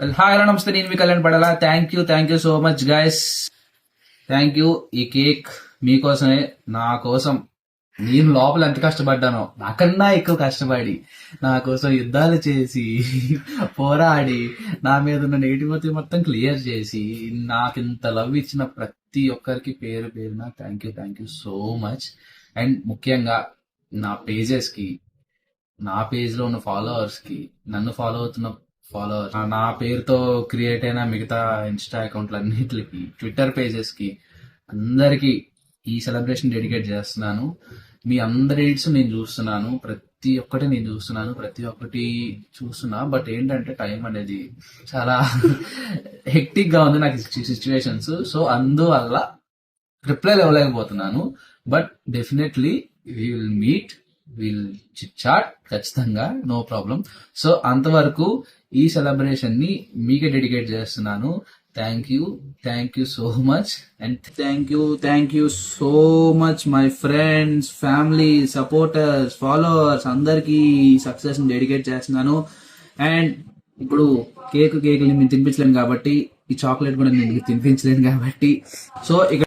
Hi hello నమస్తే నేను మీ Kalyan Padala? Thank you thank you so much guys thank you ఈ cake మీకోసమే నా కోసం. నేను లోపల ఎంత కష్టపడ్డానో నాకన్నా ఎక్కువ కష్టపడి నా కోసం యుద్ధాలు చేసి పోరాడి నా మీద ఉన్న నెగిటివిటీ మొత్తం క్లియర్ చేసి నాకు ఇంత లవ్ ఇచ్చిన ప్రతి ఒక్కరికి పేరు పేరున thank you thank you so much and ముఖ్యంగా నా పేజెస్కి నా పేజ్లో ఉన్న ఫాలోవర్స్కి నన్ను ఫాలో అవుతున్న ఫాలోవర్స్ నా పేరుతో క్రియేట్ అయిన మిగతా ఇన్స్టా అకౌంట్లు అన్నిటికి ట్విట్టర్ పేజెస్కి అందరికి ఈ సెలబ్రేషన్ డెడికేట్ చేస్తున్నాను. మీ అందరి ఎయిడ్స్ నేను చూస్తున్నాను. ప్రతి ఒక్కటి నేను చూస్తున్నాను. ప్రతి ఒక్కటి చూస్తున్నా. బట్ ఏంటంటే టైం అనేది చాలా హెక్టిక్గా ఉంది నాకు సిచ్యువేషన్స్ సో అందువల్ల reply ఇవ్వలేకపోతున్నాను but definitely we will meet will chat ఖచ్చితంగా నో ప్రాబ్లం సో అంతవరకు ఈ సెలబ్రేషన్ని మీకే డెడికేట్ చేస్తున్నాను. Thank you thank you so much and thank you thank you so much my friends family supporters followers అందరికీ సక్సెస్ని dedicate చేస్తున్నాను. And ఇప్పుడు కేక్ కేక్ నేను తినిపించలేను కాబట్టి ఈ చాక్లెట్ కూడా నేను తినిపించలేను కాబట్టి. సో ఇక్కడ